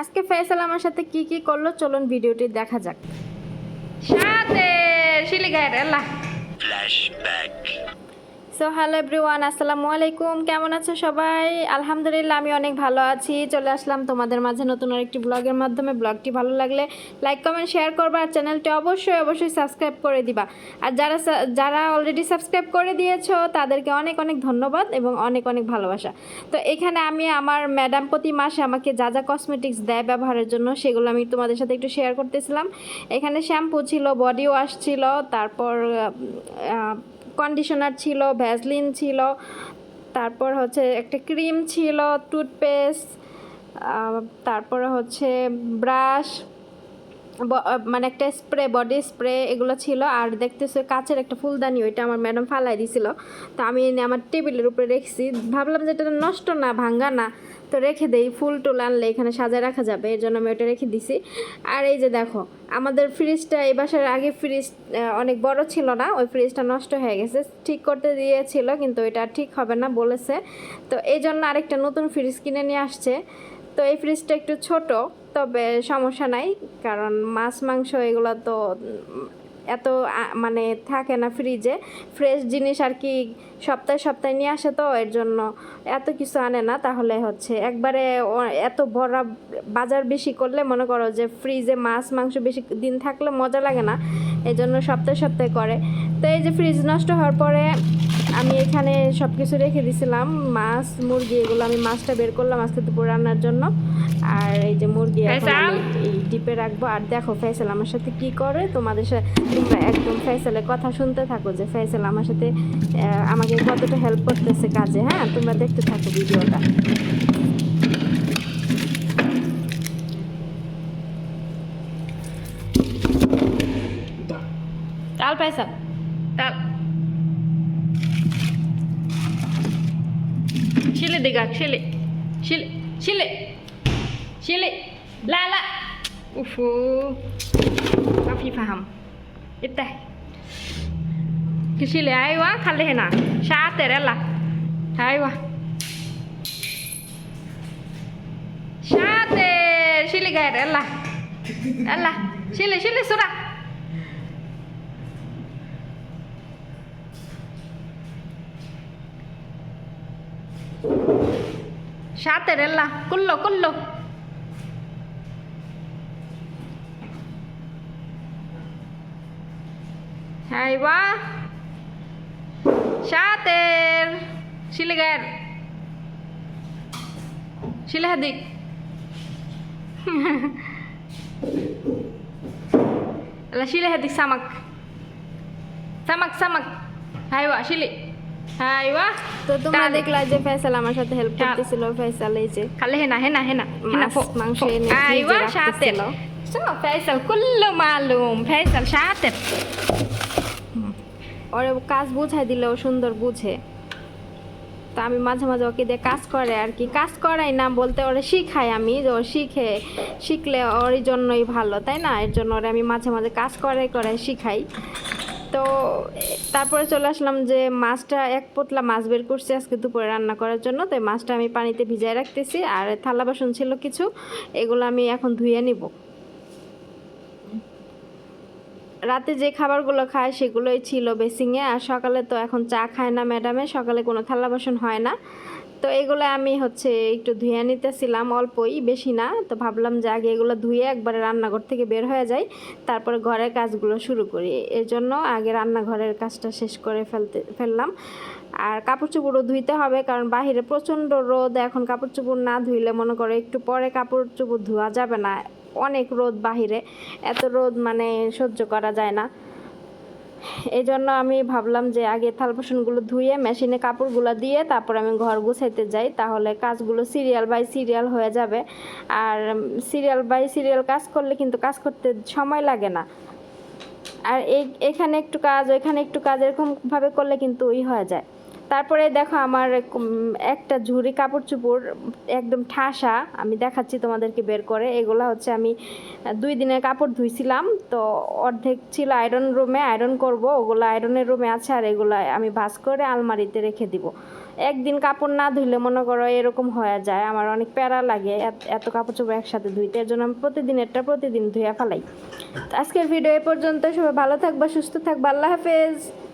আজকে ফয়সাল আমার সাথে কি কি করল? চলুন ভিডিওটি দেখা যাক। সাথে শিলিগায়ের Allah Flashback. So hello everyone আসসালামু আলাইকুম। কেমন আছো সবাই? আলহামদুলিল্লাহ, আমি অনেক ভালো আছি। চলে আসলাম তোমাদের মাঝে নতুন আরেকটি ব্লগের মাধ্যমে। ব্লগটি ভালো লাগলে লাইক কমেন্ট শেয়ার করবা আর চ্যানেলটি অবশ্যই অবশ্যই সাবস্ক্রাইব করে দিবা। আর যারা যারা অলরেডি সাবস্ক্রাইব করে দিয়েছ, তাদেরকে অনেক অনেক ধন্যবাদ এবং অনেক অনেক ভালোবাসা। তো এখানে আমি আমার ম্যাডাম প্রতি মাসে আমাকে যা যা কসমেটিক্স দেয় ব্যবহারের জন্য, সেগুলো আমি তোমাদের সাথে একটু শেয়ার করতেছিলাম। এখানে শ্যাম্পু ছিল বডি ওয়াশ ছিল, তারপর কন্ডিশনার ছিল ভ্যাসলিন ছিল, তারপর হচ্ছে একটা ক্রিম ছিল টুথপেস্ট তারপরে হচ্ছে ব্রাশ মানে একটা স্প্রে বডি স্প্রে এগুলো ছিল। আর দেখতেছে কাচের একটা ফুলদানি, ওইটা আমার ম্যাডাম ফালাই দিছিল। তো আমি আমার টেবিলের উপরে রেখেছি। ভাবলাম যে এটা নষ্ট না, ভাঙ্গা না। তো রেখে দেই, ফুল টুল আনলে এখানে সাজায় রাখা যাবে, এর জন্য আমি ওটা রেখে দিছি। আর এই যে দেখো, আমাদের ফ্রিজটা এই বাসার আগে ফ্রিজ অনেক বড় ছিল না, ওই ফ্রিজটা নষ্ট হয়ে গেছে। ঠিক করতে দিয়েছিল, কিন্তু এটা ঠিক হবে না বলেছে। তো এই জন্য আরেকটা নতুন ফ্রিজ কিনে নিয়ে আসছে। তো এই ফ্রিজটা একটু ছোট, তবে সমস্যা নাই, কারণ মাছ, মাংস এগুলো তো এত মানে থাকে না ফ্রিজে ফ্রেশ জিনিস আর কি সপ্তাহে সপ্তাহে নিয়ে আসে তো এর জন্য এত কিছু আনে না। তাহলে হচ্ছে একবারে এত ভরা বাজার বেশি করলে মনে করো যে ফ্রিজে মাছ মাংস বেশি দিন থাকলে মজা লাগে না। এই জন্য সপ্তাহে সপ্তাহে করে। তো এই যে ফ্রিজ নষ্ট হওয়ার পরে আমি এখানে সব কিছু রেখে দিছিলাম। মাছ মুরগি এগুলো আমি মাছটা বের করলাম আজকে দুপুর রান্নার জন্য। আর এই যে মুরগি এখন চেপে রাখব। আর দেখো ফেসেল আমার সাথে কি করে? তোমাদের সাথে তোমরা একদম ফেসেলের কথা শুনতে থাকো যে ফেসেল আমার সাথে আমাকে কতটা হেল্প করতেছে কাজে হ্যাঁ? তোমরা দেখতে থাকো ভিডিওটা। তাল পয়সা তাল। ছেলে দেখা ছেলে ছেলে ছেলে ছেলে। লা লা। Ufo. Kafi faham. Itte. किसी ले आए हुआ खा लेना शाते रहला आए हुआ शाते शिले गए रहला रहला शिले शिले सुरा शाते रहला कुल्लो कुल्लो Aywa. Shatter. Siligan. Silahadik. Ala silahadik samak. সামাক সামাক হাইওয়া শিলি হাইওয়া তো তোমরা দেখলা যে ফয়সাল আমার সাথে হেল্প করতেছিল ফয়সাল এই যে খালি হেনা হেনা হেনা হেনা মাংস এনে হাইওয়া সাথে সো ফয়সাল কুল্লু মালুম ফয়সাল সাথে ওরে কাজ বুঝাই দিলে ও সুন্দর বুঝে। তো আমি মাঝে মাঝে ওকে দিয়ে কাজ করে আর কি। কাজ করাই না বলতে ওরা শিখাই আমি যে ও শিখে, শিখলে ওর জন্যই ভালো, তাই না? এর জন্য ওরে আমি মাঝে মাঝে কাজ করে করে শিখাই। তো তারপরে চলে আসলাম যে মাছটা এক পোতলা মাছ বের করছি আজকে দুপুরে রান্না করার জন্য। তো মাছটা আমি পানিতে ভিজায় রাখতেছি আর থালা বাসন ছিল কিছু, এগুলো আমি এখন ধুয়ে নিব। রাতে যে খাবারগুলো খায় সেগুলোই ছিল বেসিংয়ে, আর সকালে তো এখন চা খায় না ম্যাডামে, সকালে কোনো থালা বাসন হয় না। তো এগুলো আমি হচ্ছে একটু ধুয়ে নিতেছিলাম, অল্পই, বেশি না। তো ভাবলাম যে আগে এগুলো ধুয়ে একবারে রান্নাঘর থেকে বের হয়ে যায় তারপরে ঘরের কাজগুলো শুরু করি। এর জন্য আগে রান্নাঘরের কাজটা শেষ করে ফেলতে, ফেললাম। আর কাপড় চোপড়ও ধুইতে হবে, কারণ বাহিরে প্রচণ্ড রোদ, এখন কাপড় চোপড় না ধুইলে মনে করো একটু পরে কাপড় চোপড় ধোয়া যাবে না। অনেক রোদ বাহিরে। এত রোদ মানে সহ্য করা যায় না। এই জন্য আমি ভাবলাম যে আগে থাল বাসনগুলো ধুয়ে, মেশিনে কাপড়গুলো দিয়ে তারপর আমি ঘর গুছাইতে যাই। তাহলে কাজগুলো সিরিয়াল বাই সিরিয়াল হয়ে যাবে। আর সিরিয়াল বাই সিরিয়াল কাজ করলে কিন্তু কাজ করতে সময় লাগে না। আর এখানে একটু কাজ, ওইখানে একটু কাজ এরকমভাবে করলে কিন্তু ওই হয়ে যায়। তারপরে দেখো আমার একটা ঝুড়ি কাপড় চোপড় একদম ঠাসা, আমি দেখাচ্ছি তোমাদেরকে বের করে। এগুলো হচ্ছে আমি দুই দিনের কাপড় ধুইছিলাম, তো অর্ধেক ছিল আয়রন রুমে আয়রন করব, ওগুলো আয়রনের রুমে আছে, আর এগুলো আমি ভাস করে আলমারিতে রেখে দিব। একদিন কাপড় না ধুইলে মনে করো এরকম হয়ে যায়, আমার অনেক প্যারা লাগে, এত- কাপড় চোপড় একসাথে ধুইতে, এর জন্য আমি প্রতিদিন প্রতিদিনেরটা প্রতিদিন ধুয়ে ফেলাই। আজকের ভিডিও এ পর্যন্ত, সবাই ভালো থাকবা, সুস্থ থাকবা, আল্লাহ হাফেজ।